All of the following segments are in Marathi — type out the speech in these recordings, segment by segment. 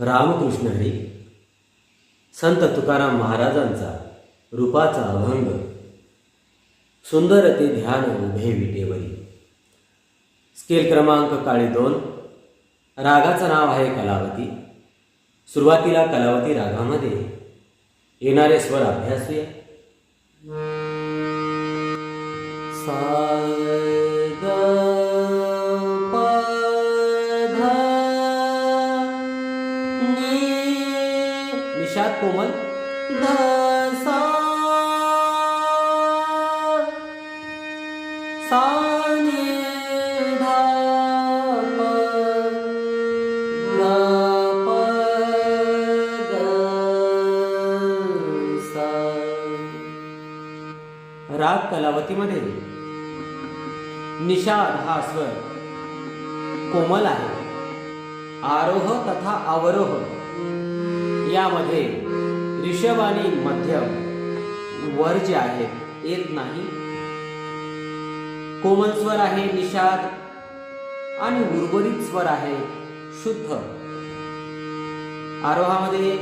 रामकृष्ण हरी संत तुकाराम महाराजांचा रूपाचा अभंग सुंदर ते ध्यान उभे विटेवरी. स्केल क्रमांक काळी दोन रागाचं नाव आहे कलावती. सुरुवातीला कलावती रागामध्ये येणारे स्वर अभ्यासूया. सा कोमल? सा सा राग कलावतीमध्ये निषाद हा स्वर कोमल आहे. आरोह तथा अवरोह यामध्ये ऋषभ आणि मध्यम वर जे आहेत येत नाही. कोमल स्वर आहे निषाद आणि उर्वरित स्वर आहे शुद्ध. आरोहामध्ये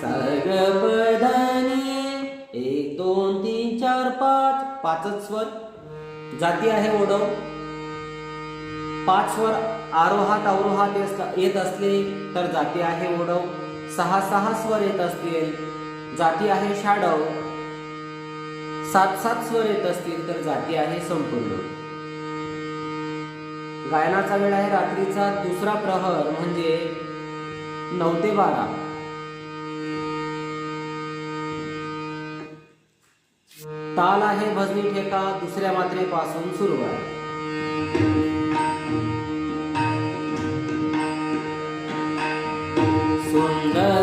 सर्गपदानी एक दोन तीन चार पाच पाचच स्वर जाती आहे ओढव. पाच स्वर आरोहात अवरोहात येत असले तर जाती आहे ओढव. सहा सहा स्वर येत असतील. जाती आहे शाडव सात सात स्वर येत असतील तर जाती आहे संपूर्ण गायनाचा वेळ आहे रात्रीचा. दुसरा प्रहर म्हणजे नऊ ते बारा. ताल आहे भजनी ठेका. दुसऱ्या मात्रेपासून सुरू आहे. सुंदर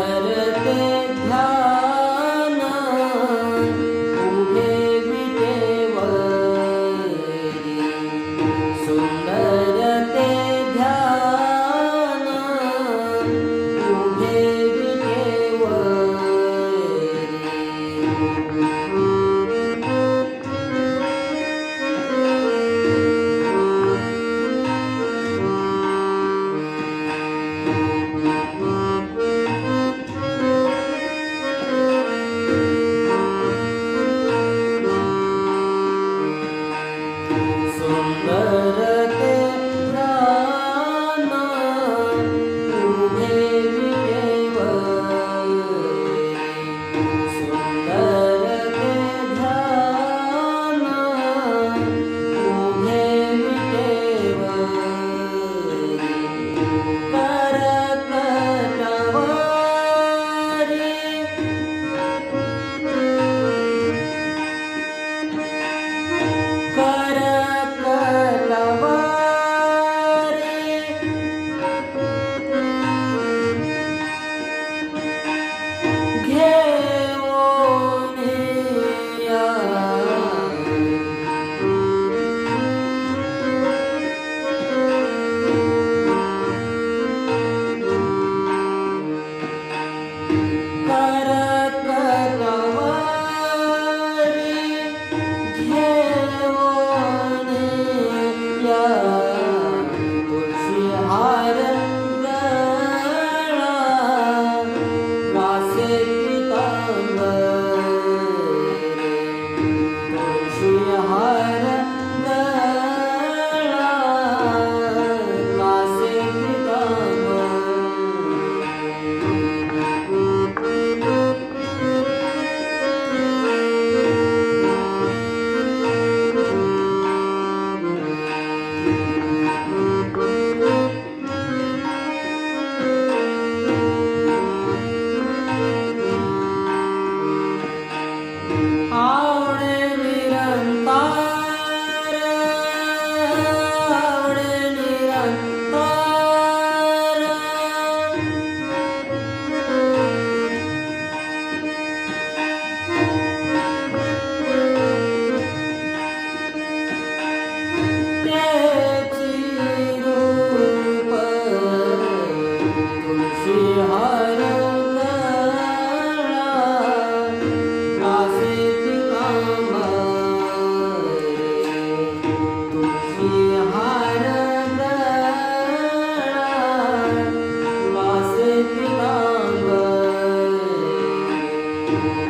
you.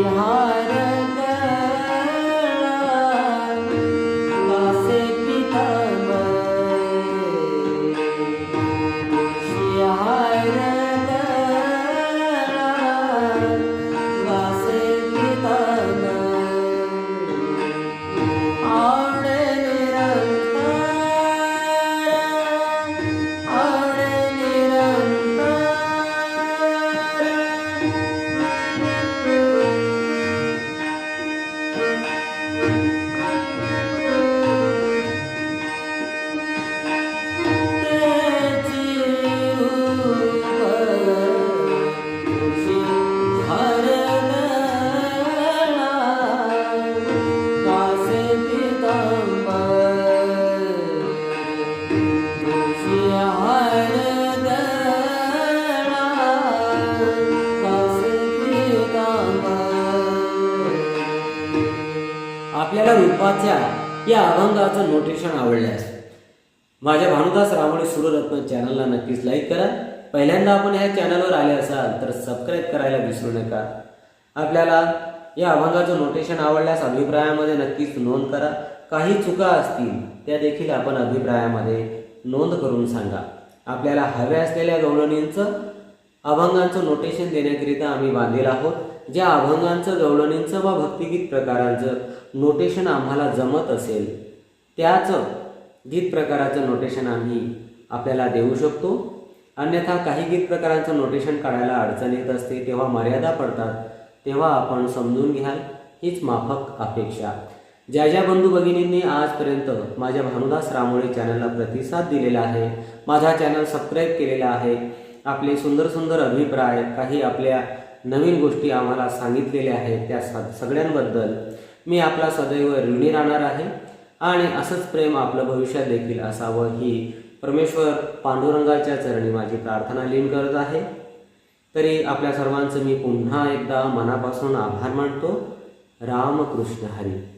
Yeah. आपल्याला रूपाच्या या अभंगाचं नोटेशन आवडल्यास माझ्या भानुदास रामोळी सुररत्न चॅनलला नक्कीच लाईक करा. पहिल्यांदा आपण ह्या चॅनलवर आले असाल तर सबस्क्राईब करायला विसरू नका. आपल्याला या अभंगाचं नोटेशन आवडल्यास अभिप्रायामध्ये नक्कीच नोंद करा. काही चुका असतील त्या देखील आपण अभिप्रायामध्ये नोंद करून सांगा. आपल्याला हव्या असलेल्या गवळणींचं अभंगांचं नोटेशन देण्याकरिता आम्ही बांधील आहोत. ज्या अभंगांचं गवळणींचं व भक्तिगीत प्रकारांचं नोटेशन आम्हाला जमत असेल त्याच गीत प्रकाराचं नोटेशन आम्ही आपल्याला देऊ शकतो. अन्यथा काही गीत प्रकारांचं नोटेशन काढायला अडचण येत असते तेव्हा मर्यादा पडतात तेव्हा आपण समजून घ्याल हीच माफक अपेक्षा. ज्या ज्या बंधू भगिनींनी आजपर्यंत माझ्या भानुदास रामोळे चॅनलला प्रतिसाद दिलेला आहे माझा चॅनल सबस्क्राईब केलेला आहे आपले सुंदर सुंदर अभिप्राय काही आपल्या नवीन गोष्टी आम्हाला सांगितलेल्या आहेत त्या स सगळ्यांबद्दल मी आपला सदैव ऋणी राहणार आहे. आणि असंच प्रेम आपलं भविष्यात देखील असावं ही परमेश्वर पांडुरंगाच्या चरणी माझी प्रार्थना लीन करत आहे. तरी आपल्या सर्वांचं मी पुन्हा एकदा मनापासून आभार मानतो. रामकृष्ण हरी.